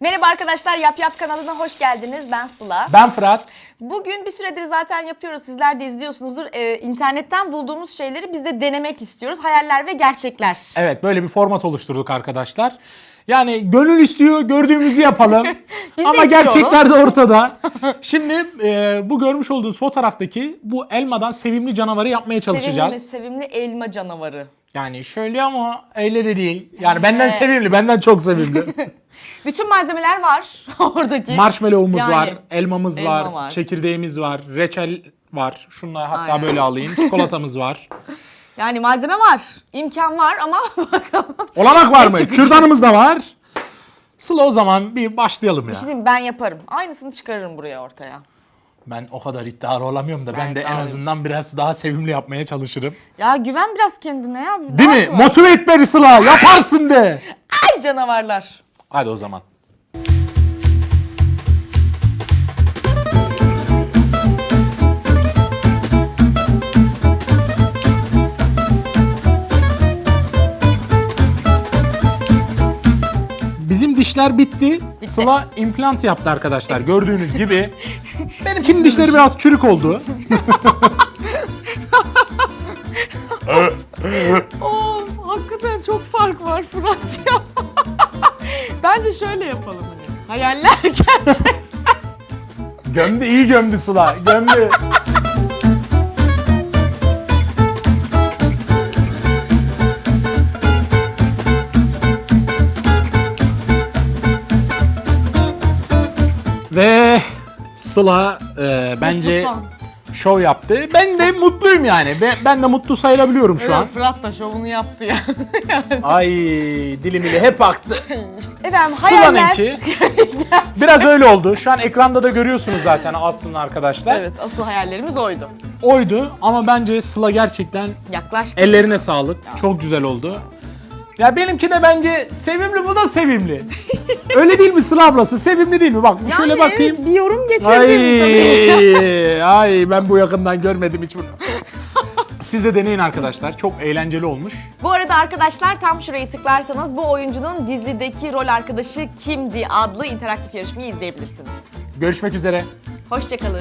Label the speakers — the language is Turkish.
Speaker 1: Merhaba arkadaşlar Yap Yap kanalına hoş geldiniz. Ben Sıla.
Speaker 2: Ben Fırat.
Speaker 1: Bugün bir süredir zaten yapıyoruz. Sizler de izliyorsunuzdur. Ee, internetten bulduğumuz şeyleri biz de denemek istiyoruz. Hayaller ve gerçekler.
Speaker 2: Evet böyle bir format oluşturduk arkadaşlar. Yani gönül istiyor gördüğümüzü yapalım.
Speaker 1: Biz de
Speaker 2: Ama
Speaker 1: istiyoruz.
Speaker 2: gerçekler de ortada. Şimdi e, bu görmüş olduğunuz fotoğraftaki bu elmadan sevimli canavarı yapmaya çalışacağız.
Speaker 1: Sevimli, sevimli elma canavarı.
Speaker 2: Yani şöyle ama öyle de değil. Yani benden sevimli, benden çok sevimli.
Speaker 1: Bütün malzemeler var oradaki.
Speaker 2: Marshmallow'umuz
Speaker 1: Yani,
Speaker 2: var, elmamız
Speaker 1: elma
Speaker 2: var,
Speaker 1: var.
Speaker 2: çekirdeğimiz var, reçel var. Şunları hatta
Speaker 1: Aynen.
Speaker 2: böyle alayım. Çikolatamız var.
Speaker 1: Yani malzeme var. imkan var ama bakalım.
Speaker 2: Olanak var mı?
Speaker 1: çıkacak?
Speaker 2: Kürdanımız da var. Sıla o zaman bir başlayalım ya.
Speaker 1: Şimdi ben yaparım. Aynısını çıkarırım buraya ortaya.
Speaker 2: Ben o kadar iddialı olamıyorum da ben, de en azından biraz daha sevimli yapmaya çalışırım.
Speaker 1: Ya güven biraz kendine ya.
Speaker 2: Değil mi?
Speaker 1: mı?
Speaker 2: Motive et beni Sıla. Yaparsın de.
Speaker 1: Ay canavarlar.
Speaker 2: Hadi o zaman. Bizim dişler bitti. Sıla implant yaptı arkadaşlar gördüğünüz gibi. Benimkinin dişleri biraz çürük oldu.
Speaker 1: Oo, hakikaten çok fark var Fırat ya. Bence şöyle yapalım hani. Hayaller gerçek.
Speaker 2: Gömdü iyi gömdü Sıla. Gömdü. Ve Sıla e, bence
Speaker 1: Mutlu son.
Speaker 2: şov yaptı. Ben de mutluyum yani. Ben, ben de mutlu sayılabiliyorum şu an.
Speaker 1: Evet, Fırat da şovunu yaptı ya.
Speaker 2: Ay dilim ile hep aktı.
Speaker 1: Efendim hayaller.
Speaker 2: Sıla'nınki biraz öyle oldu. Şu an ekranda da görüyorsunuz zaten aslında arkadaşlar.
Speaker 1: Evet asıl hayallerimiz oydu.
Speaker 2: Oydu ama bence Sıla gerçekten
Speaker 1: Yaklaştık.
Speaker 2: ellerine sağlık. Çok güzel oldu. Ya benimki de bence sevimli bu da sevimli. öyle değil mi Sıla ablası? Sevimli değil mi? Bak
Speaker 1: Yani
Speaker 2: şöyle bakayım.
Speaker 1: Bir yorum getirdim tabii.
Speaker 2: Ay, ay ben bu yakından görmedim hiç bunu. Siz de deneyin arkadaşlar. Çok eğlenceli olmuş.
Speaker 1: Bu arada arkadaşlar tam şurayı tıklarsanız bu oyuncunun dizideki rol arkadaşı kimdi adlı interaktif yarışmayı izleyebilirsiniz.
Speaker 2: Görüşmek üzere.
Speaker 1: Hoşçakalın.